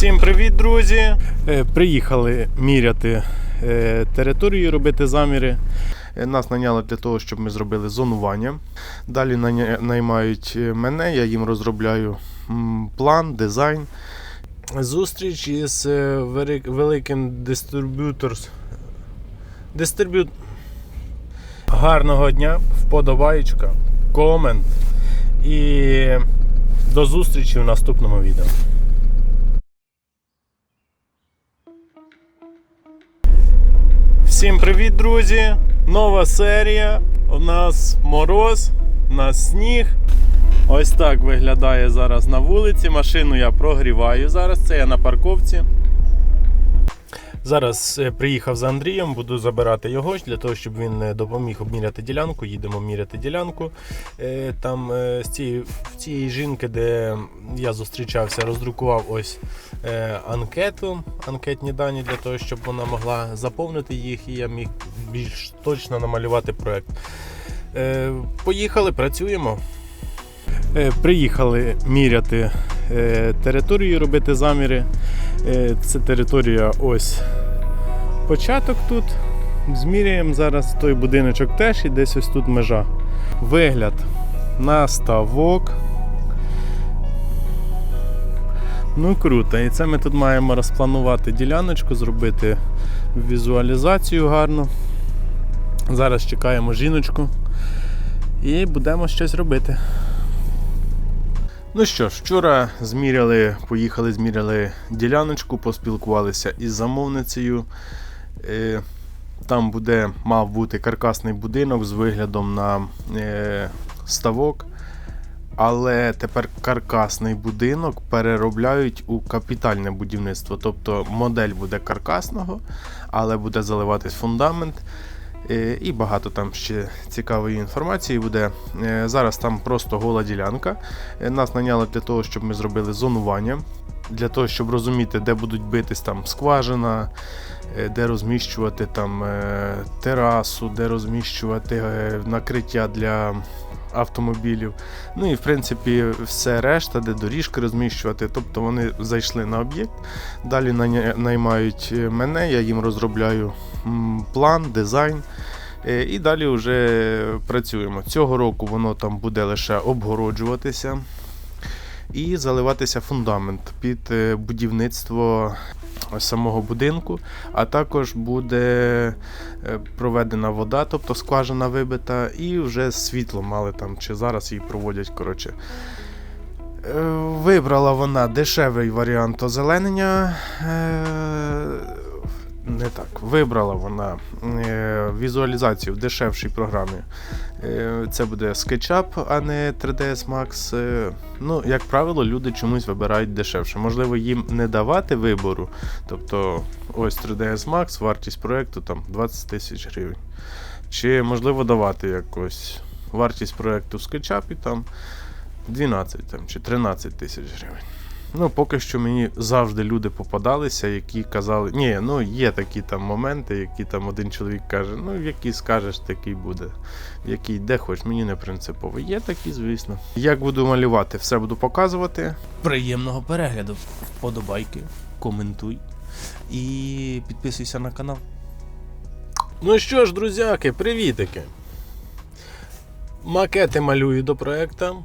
Всім привіт, друзі! Е, Приїхали міряти е, територію, робити заміри. Е, Нас наняли для того, щоб ми зробили зонування. Далі наймають мене, я їм розробляю план, дизайн. Зустріч із великим дистриб'юторс. Дистриб'ют... Гарного дня, вподобаєчка, комент. І до зустрічі в наступному відео. Всім привіт, друзі! Нова серія. У нас мороз, у нас сніг. Ось так виглядає зараз на вулиці. Машину я прогріваю зараз. Це я на парковці. Зараз е, приїхав за Андрієм, буду забирати його для того, щоб він е, допоміг обміряти ділянку. Їдемо міряти ділянку. Е, Там з цієї, в цієї жінки, де я зустрічався, роздрукував ось анкету, анкетні дані для того, щоб вона могла заповнити їх, і я міг більш точно намалювати проект. Поїхали, працюємо. Приїхали міряти територію, робити заміри. Це територія ось початок тут. Зміряємо зараз той будиночок теж і десь ось тут межа. Вигляд на ставок. Ну круто. І це ми тут маємо розпланувати діляночку, зробити візуалізацію гарну. Зараз чекаємо жіночку і будемо щось робити. Ну що ж, вчора зміряли, поїхали, зміряли діляночку, поспілкувалися із замовницею. Е, Там буде, мав бути каркасний будинок з виглядом на е, ставок. Але тепер каркасний будинок переробляють у капітальне будівництво. Тобто модель буде каркасного, але буде заливатись фундамент. Е, І багато там ще цікавої інформації буде. Зараз там просто гола ділянка. Нас наняли для того, щоб ми зробили зонування, для того, щоб розуміти, де будуть битись там скважина, е, де розміщувати там е, терасу, де розміщувати е, накриття для автомобілів. Ну і в принципі все решта, де доріжки розміщувати. Тобто вони зайшли на об'єкт. Далі наймають мене, я їм розробляю план, дизайн. І далі вже працюємо. Цього року воно там буде лише обгороджуватися і заливатися фундамент під е, будівництво самого будинку, а також буде е, проведена вода, тобто скважина вибита, і вже світло мали там, чи зараз її проводять. коротше. Е, Вибрала вона дешевий варіант озеленення. Не так. Вибрала вона е, візуалізацію в дешевшій програмі. Е, Це буде SketchUp, а не 3ds Max. Е, Ну, як правило, люди чомусь вибирають дешевше. Можливо, їм не давати вибору. Тобто, ось 3ds Max, вартість проєкту там 20 тисяч гривень. Чи можливо давати якось вартість проєкту в SketchUp там 12 там, чи 13 тисяч гривень. Ну, поки що мені завжди люди попадалися, які казали, ні, ну є такі там моменти, які там один чоловік каже, ну який скажеш, такий буде. Який де хоч, мені не принципово. Є такі, звісно. Як буду малювати, все буду показувати. Приємного перегляду. Вподобайки, коментуй і підписуйся на канал. Ну що ж, друзяки, привітики. Макети малюю до проекту.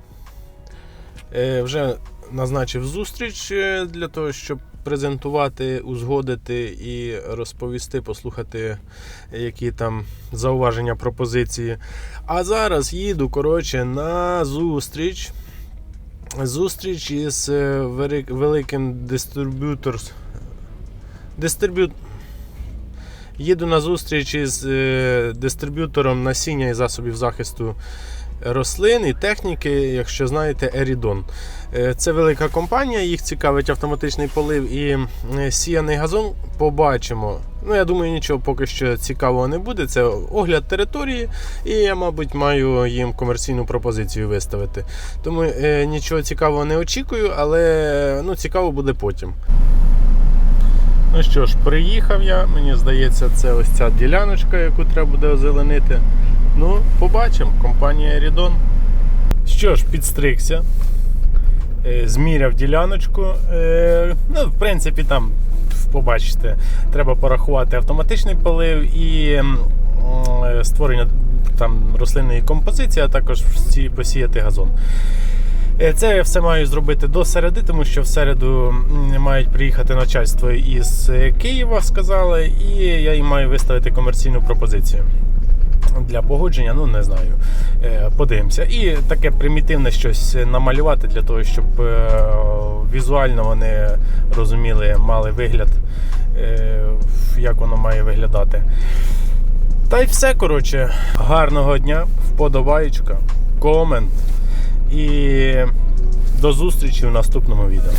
Е, вже назначив зустріч е, для того, щоб презентувати, узгодити і розповісти, послухати, які там зауваження, пропозиції. А зараз їду коротше, на зустріч. Зустріч із е, великим дистриб'юторс. Дистриб'ют... Їду на зустріч із е, дистриб'ютором насіння і засобів захисту рослин і техніки, якщо знаєте, Ерідон. Це велика компанія, їх цікавить автоматичний полив і е, сіяний газон. Побачимо. Ну, я думаю, нічого поки що цікавого не буде. Це огляд території, і я, мабуть, маю їм комерційну пропозицію виставити. Тому е, нічого цікавого не очікую, але ну, цікаво буде потім. Ну що ж, приїхав я, мені здається, це ось ця діляночка, яку треба буде озеленити. Ну, побачимо, компанія Рідон. Що ж, підстригся. Е, Зміряв діляночку. Е, Ну, в принципі, там побачите, треба порахувати автоматичний полив і е, створення там рослинної композиції, а також посіяти газон. Це я все маю зробити до середи, тому що в середу мають приїхати начальство із Києва, сказали, і я їм маю виставити комерційну пропозицію. Для погодження, ну не знаю. Е, Подивимося. І таке примітивне щось намалювати для того, щоб е, візуально вони розуміли, мали вигляд, е, як воно має виглядати. Та й все, коротше. Гарного дня, вподобаєчка, комент. І до зустрічі в наступному відео.